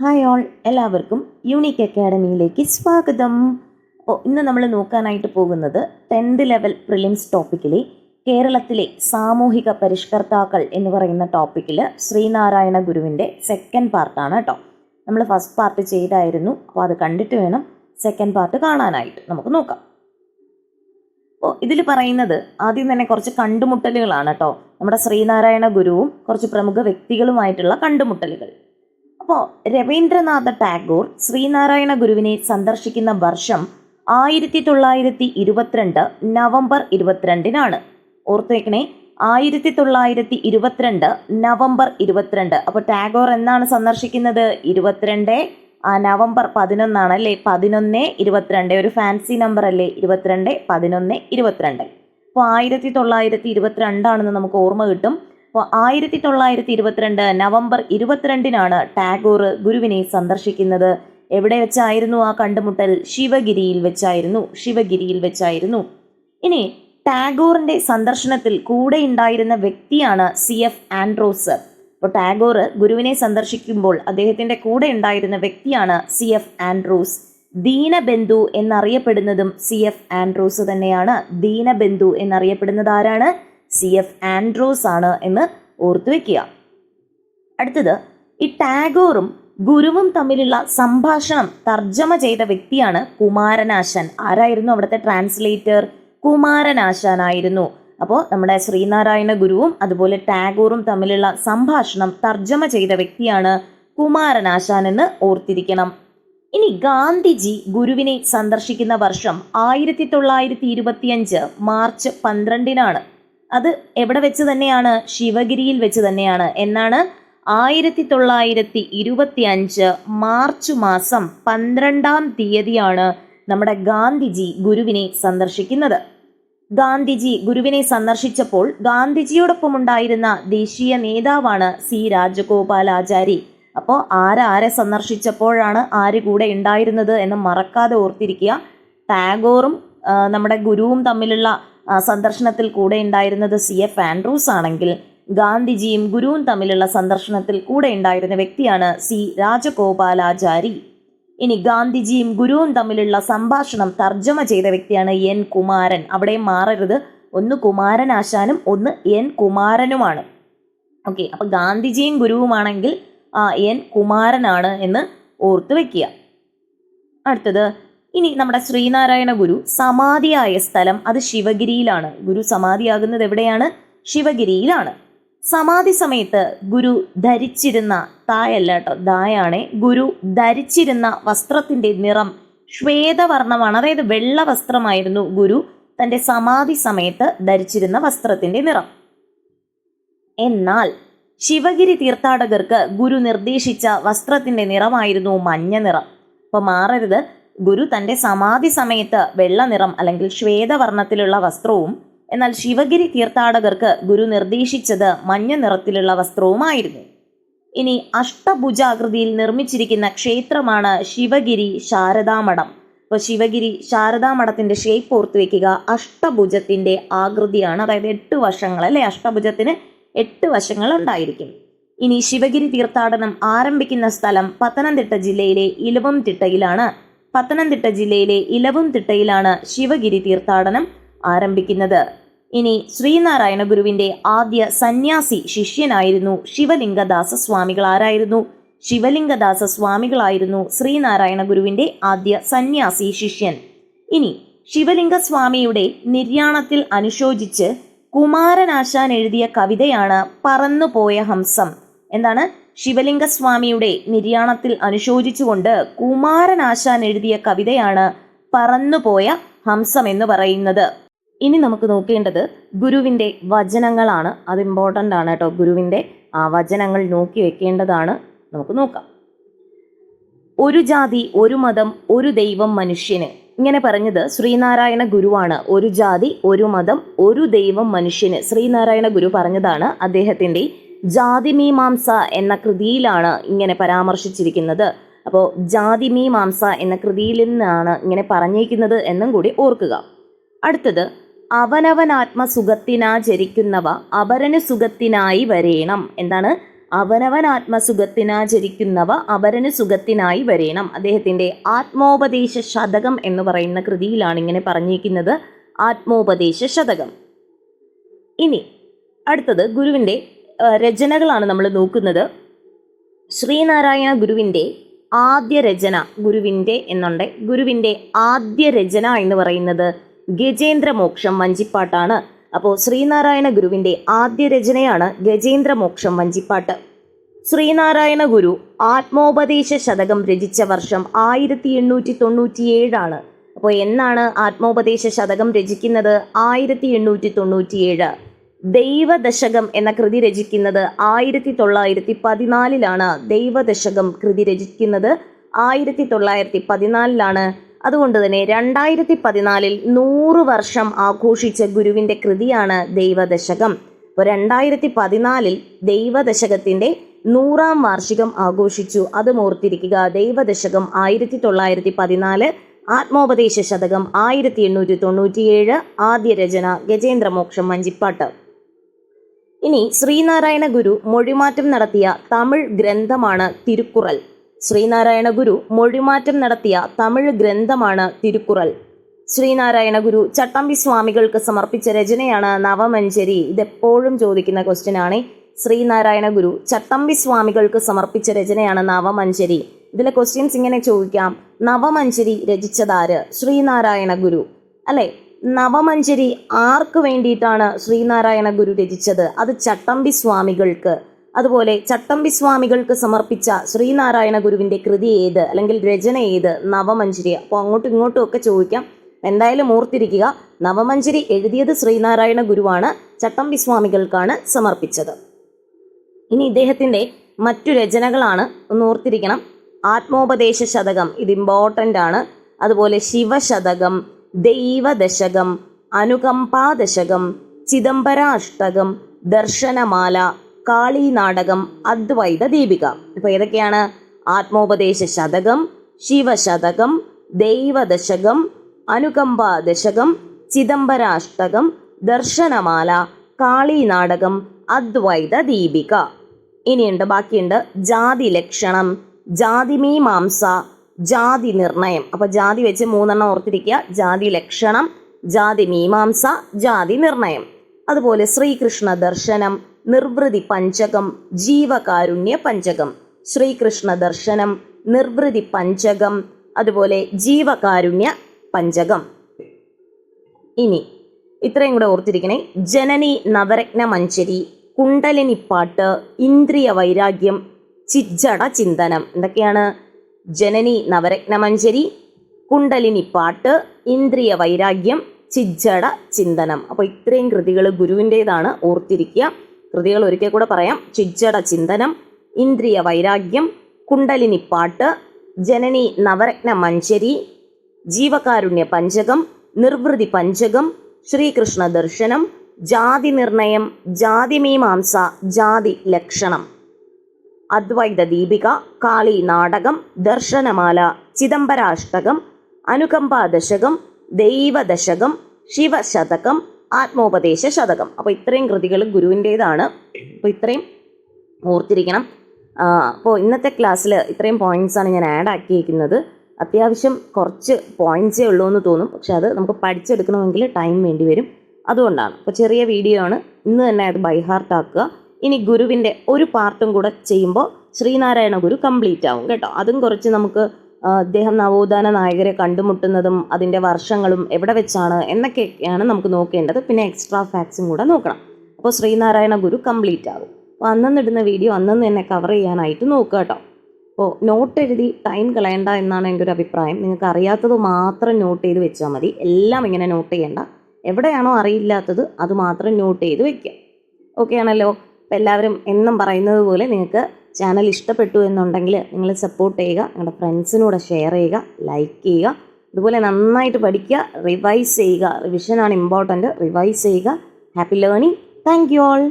Hi all എല്ലാവർക്കും unique അക്കാഡമിയിലേക്ക് സ്വാഗതം. ഇന്ന് നമ്മൾ നോക്കാനായിട്ട് പോകുന്നത് ടെൻത്ത് ലെവൽ പ്രിലിംസ് ടോപ്പിക്കിലെ കേരളത്തിലെ സാമൂഹിക പരിഷ്കർത്താക്കൾ എന്ന് പറയുന്ന ടോപ്പിക്കിൽ ശ്രീനാരായണ ഗുരുവിന്റെ സെക്കൻഡ് പാർട്ടാണ് കേട്ടോ നമ്മൾ ഫസ്റ്റ് പാർട്ട് ചെയ്തായിരുന്നു അപ്പോൾ അത് കണ്ടിട്ട് വേണം സെക്കൻഡ് പാർട്ട് കാണാനായിട്ട്. നമുക്ക് നോക്കാം. അപ്പോൾ ഇതിൽ പറയുന്നത് ആദ്യം തന്നെ കുറച്ച് കണ്ടുമുട്ടലുകളാണ് കേട്ടോ നമ്മുടെ ശ്രീനാരായണ ഗുരുവും കുറച്ച് പ്രമുഖ വ്യക്തികളുമായിട്ടുള്ള കണ്ടുമുട്ടലുകൾ. അപ്പോൾ രവീന്ദ്രനാഥ ടാഗോർ ശ്രീനാരായണ ഗുരുവിനെ സന്ദർശിക്കുന്ന വർഷം ആയിരത്തി തൊള്ളായിരത്തി ഇരുപത്തിരണ്ട് നവംബർ ഇരുപത്തിരണ്ടിനാണ്. ഓർത്തു വെക്കണേ ആയിരത്തി തൊള്ളായിരത്തി ഇരുപത്തിരണ്ട് നവംബർ ഇരുപത്തിരണ്ട്. അപ്പോൾ ടാഗോർ എന്നാണ് സന്ദർശിക്കുന്നത്? ഇരുപത്തിരണ്ട് ആ നവംബർ പതിനൊന്നാണ് അല്ലേ പതിനൊന്ന് ഇരുപത്തിരണ്ട്. ഒരു ഫാൻസി നമ്പർ അല്ലേ ഇരുപത്തിരണ്ട് പതിനൊന്ന് ഇരുപത്തിരണ്ട്. അപ്പോൾ ആയിരത്തി തൊള്ളായിരത്തി ഇരുപത്തിരണ്ടാണെന്ന് നമുക്ക് ഓർമ്മ കിട്ടും. അപ്പോൾ ആയിരത്തി തൊള്ളായിരത്തി ഇരുപത്തിരണ്ട് നവംബർ ഇരുപത്തിരണ്ടിനാണ് ടാഗോർ ഗുരുവിനെ സന്ദർശിക്കുന്നത്. എവിടെ വെച്ചായിരുന്നു ആ കണ്ടുമുട്ടൽ? ശിവഗിരിയിൽ വെച്ചായിരുന്നു. ശിവഗിരിയിൽ വെച്ചായിരുന്നു. ഇനി ടാഗോറിന്റെ സന്ദർശനത്തിൽ കൂടെ ഉണ്ടായിരുന്ന വ്യക്തിയാണ് സി എഫ് ആൻഡ്രോസ്. അപ്പോൾ ടാഗോർ ഗുരുവിനെ സന്ദർശിക്കുമ്പോൾ അദ്ദേഹത്തിന്റെ കൂടെ ഉണ്ടായിരുന്ന വ്യക്തിയാണ് സി എഫ് ആൻഡ്രൂസ്. ദീനബന്ധു എന്നറിയപ്പെടുന്നതും സി എഫ് ആൻഡ്രൂസ് തന്നെയാണ്. ദീനബന്ധു എന്നറിയപ്പെടുന്നത് ആരാണ്? സി എഫ് ആൻഡ്രോസ് ആണ് എന്ന് ഓർത്തു വെക്കുക. അടുത്തത് ഈ ടാഗോറും ഗുരുവും തമ്മിലുള്ള സംഭാഷണം തർജമ ചെയ്ത വ്യക്തിയാണ് കുമാരനാശൻ. ആരായിരുന്നു അവിടുത്തെ ട്രാൻസ്ലേറ്റർ കുമാരനാശാനായിരുന്നു. അപ്പോൾ നമ്മുടെ ശ്രീനാരായണ ഗുരുവും അതുപോലെ ടാഗോറും തമ്മിലുള്ള സംഭാഷണം തർജമ ചെയ്ത വ്യക്തിയാണ് കുമാരനാശാൻ എന്ന് ഓർത്തിരിക്കണം. ഇനി ഗാന്ധിജി ഗുരുവിനെ സന്ദർശിക്കുന്ന വർഷം ആയിരത്തി തൊള്ളായിരത്തി ഇരുപത്തിയഞ്ച് മാർച്ച് പന്ത്രണ്ടിനാണ്. അത് എവിടെ വെച്ച് തന്നെയാണ്? ശിവഗിരിയിൽ വെച്ച് തന്നെയാണ്. എന്നാണ് ആയിരത്തി തൊള്ളായിരത്തി ഇരുപത്തി അഞ്ച് മാർച്ച് മാസം പന്ത്രണ്ടാം തീയതിയാണ് നമ്മുടെ ഗാന്ധിജി ഗുരുവിനെ സന്ദർശിക്കുന്നത്. ഗാന്ധിജി ഗുരുവിനെ സന്ദർശിച്ചപ്പോൾ ഗാന്ധിജിയോടൊപ്പം ഉണ്ടായിരുന്ന ദേശീയ നേതാവാണ് സി രാജഗോപാലാചാരി അപ്പോൾ ആരാരെ സന്ദർശിച്ചപ്പോഴാണ് ആര് കൂടെ ഉണ്ടായിരുന്നത് എന്ന് മറക്കാതെ ഓർത്തിരിക്കുക. ടാഗോറും നമ്മുടെ ഗുരുവും തമ്മിലുള്ള സന്ദർശനത്തിൽ കൂടെ ഉണ്ടായിരുന്നത് സി എഫ് ആൻഡ്രൂസ് ആണെങ്കിൽ ഗാന്ധിജിയും ഗുരുവും തമ്മിലുള്ള സന്ദർശനത്തിൽ കൂടെ ഉണ്ടായിരുന്ന വ്യക്തിയാണ് സി രാജഗോപാലാചാരി. ഇനി ഗാന്ധിജിയും ഗുരുവും തമ്മിലുള്ള സംഭാഷണം തർജമ ചെയ്ത വ്യക്തിയാണ് എൻ കുമാരൻ. അവിടെ മാറരുത്. ഒന്ന് കുമാരൻ ആശാനും ഒന്ന് എൻ കുമാരനുമാണ്. ഓക്കെ അപ്പൊ ഗാന്ധിജിയും ഗുരുവുമാണെങ്കിൽ എൻ കുമാരനാണ് എന്ന് ഓർത്തു വെക്കുക. അടുത്തത് ഇനി നമ്മുടെ ശ്രീനാരായണ ഗുരു സമാധിയായ സ്ഥലം അത് ശിവഗിരിയിലാണ്. ഗുരു സമാധിയാകുന്നത് എവിടെയാണ്? ശിവഗിരിയിലാണ്. സമാധി സമയത്ത് ഗുരു ധരിച്ചിരുന്ന തായല്ല കേട്ടോ ദായാണെ. ഗുരു ധരിച്ചിരുന്ന വസ്ത്രത്തിന്റെ നിറം ശ്വേതവർണമാണ് അതായത് വെള്ള വസ്ത്രമായിരുന്നു ഗുരു തന്റെ സമാധി സമയത്ത് ധരിച്ചിരുന്ന വസ്ത്രത്തിന്റെ നിറം. എന്നാൽ ശിവഗിരി തീർത്ഥാടകർക്ക് ഗുരു നിർദ്ദേശിച്ച വസ്ത്രത്തിന്റെ നിറമായിരുന്നു മഞ്ഞ നിറം. അപ്പൊ മാറരുത്. ഗുരു തന്റെ സമാധി സമയത്ത് വെള്ളനിറം അല്ലെങ്കിൽ ശ്വേതവർണത്തിലുള്ള വസ്ത്രവും എന്നാൽ ശിവഗിരി തീർത്ഥാടകർക്ക് ഗുരു നിർദ്ദേശിച്ചത് മഞ്ഞ നിറത്തിലുള്ള വസ്ത്രവുമായിരുന്നു. ഇനി അഷ്ടഭുജാകൃതിയിൽ നിർമ്മിച്ചിരിക്കുന്ന ക്ഷേത്രമാണ് ശിവഗിരി ശാരദാമഠം. അപ്പോൾ ശിവഗിരി ശാരദാമഠത്തിന്റെ ഷേപ്പ് ഓർത്ത് വെക്കുക അഷ്ടഭുജത്തിന്റെ ആകൃതിയാണ്. അതായത് എട്ട് വശങ്ങൾ അല്ലേ? അഷ്ടഭുജത്തിന് എട്ട് വശങ്ങൾ ഉണ്ടായിരിക്കും. ഇനി ശിവഗിരി തീർത്ഥാടനം ആരംഭിക്കുന്ന സ്ഥലം പത്തനംതിട്ട ജില്ലയിലെ ഇലവും തിട്ടയിലാണ് പത്തനംതിട്ട ജില്ലയിലെ ഇലവും തിട്ടയിലാണ് ശിവഗിരി തീർത്ഥാടനം ആരംഭിക്കുന്നത്. ഇനി ശ്രീനാരായണ ഗുരുവിന്റെ ആദ്യ സന്യാസി ശിഷ്യനായിരുന്നു ശിവലിംഗദാസ സ്വാമികൾ ആരായിരുന്നു ശിവലിംഗദാസ സ്വാമികളായിരുന്നു ശ്രീനാരായണ ഗുരുവിന്റെ ആദ്യ സന്യാസി ശിഷ്യൻ. ഇനി ശിവലിംഗ സ്വാമിയുടെ നിര്യാണത്തിൽ അനുശോചിച്ച് കുമാരനാശാൻ എഴുതിയ കവിതയാണ് പറന്നുപോയ ഹംസം. എന്താണ്? ശിവലിംഗ സ്വാമിയുടെ നിര്യാണത്തിൽ അനുശോചിച്ചുകൊണ്ട് കുമാരനാശാൻ എഴുതിയ കവിതയാണ് പറന്നുപോയ ഹംസം എന്ന് പറയുന്നത്. ഇനി നമുക്ക് നോക്കേണ്ടത് ഗുരുവിന്റെ വചനങ്ങളാണ്. അത് ഇമ്പോർട്ടന്റ് ആണ് കേട്ടോ. ഗുരുവിന്റെ ആ വചനങ്ങൾ നോക്കി വെക്കേണ്ടതാണ്. നമുക്ക് നോക്കാം. ഒരു ജാതി ഒരു മതം ഒരു ദൈവം മനുഷ്യന്. ഇങ്ങനെ പറഞ്ഞത് ശ്രീനാരായണ ഗുരുവാണ്. ഒരു ജാതി ഒരു മതം ഒരു ദൈവം മനുഷ്യന്. ശ്രീനാരായണ ഗുരു പറഞ്ഞതാണ് അദ്ദേഹത്തിന്റെ ജാതിമീമാംസ എന്ന കൃതിയിലാണ് ഇങ്ങനെ പരാമർശിച്ചിരിക്കുന്നത്. അപ്പോൾ ജാതിമീമാംസ എന്ന കൃതിയിൽ നിന്നാണ് ഇങ്ങനെ പറഞ്ഞേക്കുന്നത് എന്നും കൂടി ഓർക്കുക. അടുത്തത് അവനവനാത്മസുഖത്തിനാചരിക്കുന്നവ അപരന് സുഖത്തിനായി വരേണം. എന്താണ്? അവനവനാത്മസുഖത്തിനാചരിക്കുന്നവ അപരന് സുഖത്തിനായി വരേണം. അദ്ദേഹത്തിന്റെ ആത്മോപദേശ ശതകം എന്ന് പറയുന്ന കൃതിയിലാണ് ഇങ്ങനെ പറഞ്ഞിരിക്കുന്നത് ആത്മോപദേശ ശതകം. ഇനി അടുത്തത് ഗുരുവിന്റെ രചനകളാണ് നമ്മൾ നോക്കുന്നത്. ശ്രീനാരായണ ഗുരുവിന്റെ ആദ്യ രചന ഗുരുവിന്റെ എന്നുണ്ട്. ഗുരുവിന്റെ ആദ്യ രചന എന്ന് പറയുന്നത് ഗജേന്ദ്രമോക്ഷം വഞ്ചിപ്പാട്ടാണ്. അപ്പോൾ ശ്രീനാരായണ ഗുരുവിന്റെ ആദ്യ രചനയാണ് ഗജേന്ദ്രമോക്ഷം വഞ്ചിപ്പാട്ട്. ശ്രീനാരായണ ഗുരു ആത്മോപദേശ ശതകം രചിച്ച വർഷം ആയിരത്തി എണ്ണൂറ്റി തൊണ്ണൂറ്റിയേഴാണ് അപ്പോൾ എന്നാണ് ആത്മോപദേശ ശതകം രചിക്കുന്നത്? ആയിരത്തി എണ്ണൂറ്റി തൊണ്ണൂറ്റിയേഴ് ദൈവദശകം എന്ന കൃതി രചിക്കുന്നത് ആയിരത്തി തൊള്ളായിരത്തി പതിനാലിലാണ് ദൈവദശകം കൃതി രചിക്കുന്നത് ആയിരത്തി തൊള്ളായിരത്തി പതിനാലിലാണ് അതുകൊണ്ട് തന്നെ രണ്ടായിരത്തി പതിനാലിൽ നൂറ് വർഷം ആഘോഷിച്ച ഗുരുവിന്റെ കൃതിയാണ് ദൈവദശകം. അപ്പോൾ രണ്ടായിരത്തി പതിനാലിൽ ദൈവദശകത്തിന്റെ നൂറാം വാർഷികം ആഘോഷിച്ചു. അത് ഓർത്തിരിക്കുക ദൈവദശകം ആയിരത്തി തൊള്ളായിരത്തി പതിനാല് ആത്മോപദേശ ശതകം ആയിരത്തി എണ്ണൂറ്റി തൊണ്ണൂറ്റിയേഴ് ആദ്യ രചന ഗജേന്ദ്രമോക്ഷം വഞ്ചിപ്പാട്ട് ഇനി ശ്രീനാരായണ ഗുരു മൊഴിമാറ്റം നടത്തിയ തമിഴ് ഗ്രന്ഥമാണ് തിരുക്കുറൽ. ശ്രീനാരായണ ഗുരു മൊഴിമാറ്റം നടത്തിയ തമിഴ് ഗ്രന്ഥമാണ് തിരുക്കുറൽ. ശ്രീനാരായണ ഗുരു ചട്ടമ്പി സ്വാമികൾക്ക് സമർപ്പിച്ച രചനയാണ് നവമഞ്ചരി. ഇതെപ്പോഴും ചോദിക്കുന്ന ക്വസ്റ്റ്യൻ ആണ്. ശ്രീനാരായണ ഗുരു ചട്ടമ്പി സ്വാമികൾക്ക് സമർപ്പിച്ച രചനയാണ് നവമഞ്ചരി. ഇതിലെ ക്വസ്റ്റ്യൻസ് ഇങ്ങനെ ചോദിക്കാം. നവമഞ്ചരി രചിച്ചതാര്? ശ്രീനാരായണ ഗുരു. അല്ലെ? നവമഞ്ചരി ആർക്ക് വേണ്ടിയിട്ടാണ് ശ്രീനാരായണ ഗുരു രചിച്ചത്? അത് ചട്ടമ്പി സ്വാമികൾക്ക്. അതുപോലെ ചട്ടമ്പി സ്വാമികൾക്ക് സമർപ്പിച്ച ശ്രീനാരായണ ഗുരുവിന്റെ കൃതി ഏത്? അല്ലെങ്കിൽ രചന ഏത്? നവമഞ്ചരി. അപ്പോൾ അങ്ങോട്ടും ഇങ്ങോട്ടും ഒക്കെ ചോദിക്കാം. എന്തായാലും ഓർത്തിരിക്കുക നവമഞ്ചരി എഴുതിയത് ശ്രീനാരായണ ഗുരുവാണ് ചട്ടമ്പി സ്വാമികൾക്കാണ് സമർപ്പിച്ചത്. ഇനി ഇദ്ദേഹത്തിന്റെ മറ്റു രചനകളാണ് ഒന്ന് ഓർത്തിരിക്കണം. ആത്മോപദേശ ശതകം ഇത് ഇമ്പോർട്ടന്റ് ആണ്. അതുപോലെ ശിവശതകം ദൈവദശകം അനുകമ്പാദശകം ചിദംബരാഷ്ടകം ദർശനമാല കാളി നാടകം അദ്വൈത ദീപിക. ഇപ്പൊ ഏതൊക്കെയാണ്? ആത്മോപദേശ ശതകം ശിവശതകം ദൈവദശകം അനുകമ്പാദശകം ചിദംബരാഷ്ടകം ദർശനമാല കാളി നാടകം അദ്വൈത ദീപിക. ഇനിയുണ്ട് ബാക്കിയുണ്ട് ജാതി ലക്ഷണം ജാതി മീമാംസ ജാതി നിർണയം. അപ്പൊ ജാതി വെച്ച് മൂന്നെണ്ണം ഓർത്തിരിക്കുക. ജാതി ലക്ഷണം ജാതി മീമാംസ ജാതി നിർണയം. അതുപോലെ ശ്രീകൃഷ്ണ ദർശനം നിർവൃതി പഞ്ചകം ജീവകാരുണ്യ പഞ്ചകം. ശ്രീകൃഷ്ണ ദർശനം നിർവൃതി പഞ്ചകം അതുപോലെ ജീവകാരുണ്യ പഞ്ചകം. ഇനി ഇത്രയും കൂടെ ഓർത്തിരിക്കണേ. ജനനി നവരത്ന മഞ്ചരി കുണ്ടലിനിപ്പാട്ട് ഇന്ദ്രിയ വൈരാഗ്യം ചിജ്ജട ചിന്തനം. എന്തൊക്കെയാണ്? ജനനി നവരത്നമഞ്ചരി കുണ്ടലിനിപ്പാട്ട് ഇന്ദ്രിയ വൈരാഗ്യം ചിജ്ജട ചിന്തനം. അപ്പോൾ ഇത്രയും കൃതികൾ ഗുരുവിന്റേതാണ് ഓർത്തിരിക്കുക. കൃതികൾ ഒരിക്കൽ കൂടെ പറയാം. ചിജ്ജട ചിന്തനം ഇന്ദ്രിയ വൈരാഗ്യം കുണ്ടലിനി പാട്ട് ജനനി നവരത്ന മഞ്ചരി ജീവകാരുണ്യ പഞ്ചകം നിർവൃതി പഞ്ചകം ശ്രീകൃഷ്ണ ദർശനം ജാതി നിർണയം ജാതി മീമാംസ ജാതി ലക്ഷണം. അദ്വൈത ദീപിക കാളി നാടകം ദർശനമാല ചിദംബരാഷ്ടകം അനുകമ്പാദശകം ദൈവദശകം ശിവശതകം ആത്മോപദേശ ശതകം. അപ്പോൾ ഇത്രയും കൃതികൾ ഗുരുവിന്റേതാണ്. അപ്പോൾ ഇത്രയും ഓർത്തിരിക്കണം. അപ്പോൾ ഇന്നത്തെ ക്ലാസ്സിൽ ഇത്രയും പോയിന്റ്സാണ് ഞാൻ ആഡ് ആക്കിയിരിക്കുന്നത് അത്യാവശ്യം കുറച്ച് പോയിന്റ്സേ ഉള്ളൂ എന്ന് തോന്നും. പക്ഷെ അത് നമുക്ക് പഠിച്ചെടുക്കണമെങ്കിൽ ടൈം വേണ്ടി വരും. അതുകൊണ്ടാണ്. അപ്പോൾ ചെറിയ വീഡിയോ ആണ്. ഇന്ന് തന്നെ അത് ബൈ ഹാർട്ട് ആക്കുക. ഇനി ഗുരുവിന്റെ ഒരു പാർട്ടും കൂടെ ചെയ്യുമ്പോൾ ശ്രീനാരായണ ഗുരു കംപ്ലീറ്റ് ആവും കേട്ടോ. അതും കുറച്ച് നമുക്ക് അദ്ദേഹം നവോത്ഥാന നായകരെ കണ്ടുമുട്ടുന്നതും അതിന്റെ വർഷങ്ങളും എവിടെ വെച്ചാണ് എന്നൊക്കെയാണ് നമുക്ക് നോക്കേണ്ടത്. പിന്നെ എക്സ്ട്രാ ഫാക്ട്സും കൂടെ നോക്കണം. അപ്പോൾ ശ്രീനാരായണ ഗുരു കംപ്ലീറ്റ് ആകും അപ്പോൾ അന്നന്ന് ഇടുന്ന വീഡിയോ അന്നന്ന് തന്നെ കവർ ചെയ്യാനായിട്ട് നോക്കുക കേട്ടോ. അപ്പോൾ നോട്ട് എഴുതി ടൈം കളയണ്ട എന്നാണ് എന്റെ ഒരു അഭിപ്രായം. നിങ്ങൾക്ക് അറിയാത്തത് മാത്രം നോട്ട് ചെയ്ത് വെച്ചാൽ മതി. എല്ലാം ഇങ്ങനെ നോട്ട് ചെയ്യേണ്ട. എവിടെയാണോ അറിയില്ലാത്തത് അത് മാത്രം നോട്ട് ചെയ്ത് വെക്കുക. ഓക്കെ ആണല്ലോ? അപ്പോൾ എല്ലാവരും എന്നും പറയുന്നത് പോലെ നിങ്ങൾക്ക് ചാനൽ ഇഷ്ടപ്പെട്ടു എന്നുണ്ടെങ്കിൽ നിങ്ങൾ സപ്പോർട്ട് ചെയ്യുക നിങ്ങളുടെ ഫ്രണ്ട്സിനൂടെ ഷെയർ ചെയ്യുക ലൈക്ക് ചെയ്യുക അതുപോലെ നന്നായിട്ട് പഠിക്കുക റിവൈസ് ചെയ്യുക. റിവിഷനാണ് ഇമ്പോർട്ടന്റ് റിവൈസ് ചെയ്യുക. Happy learning thank you all